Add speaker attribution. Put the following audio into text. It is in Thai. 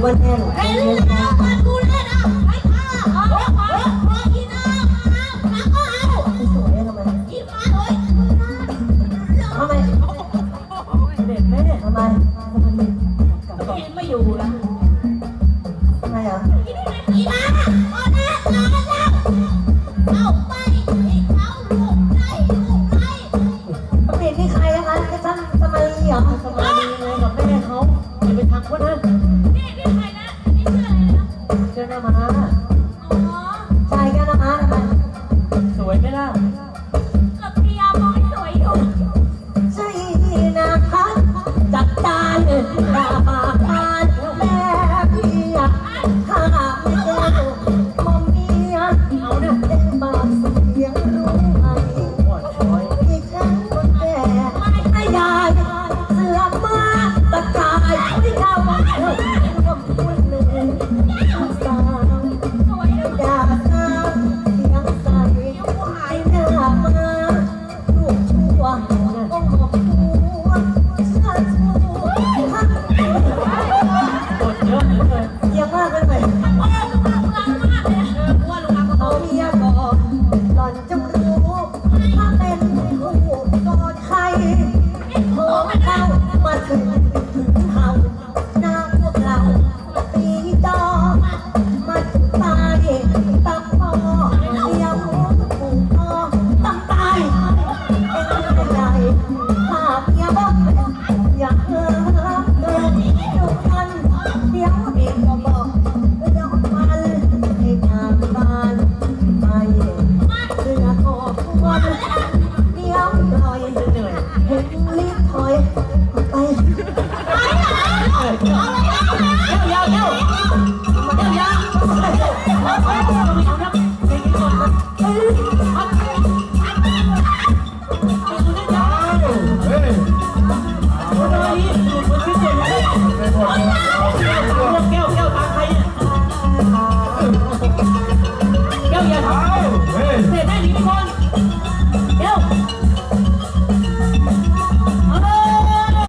Speaker 1: ไม่อ
Speaker 2: ยทำไม
Speaker 1: เด็
Speaker 2: กแม่ทำไมลับ
Speaker 1: ไม่อยู่ละ
Speaker 3: mamá.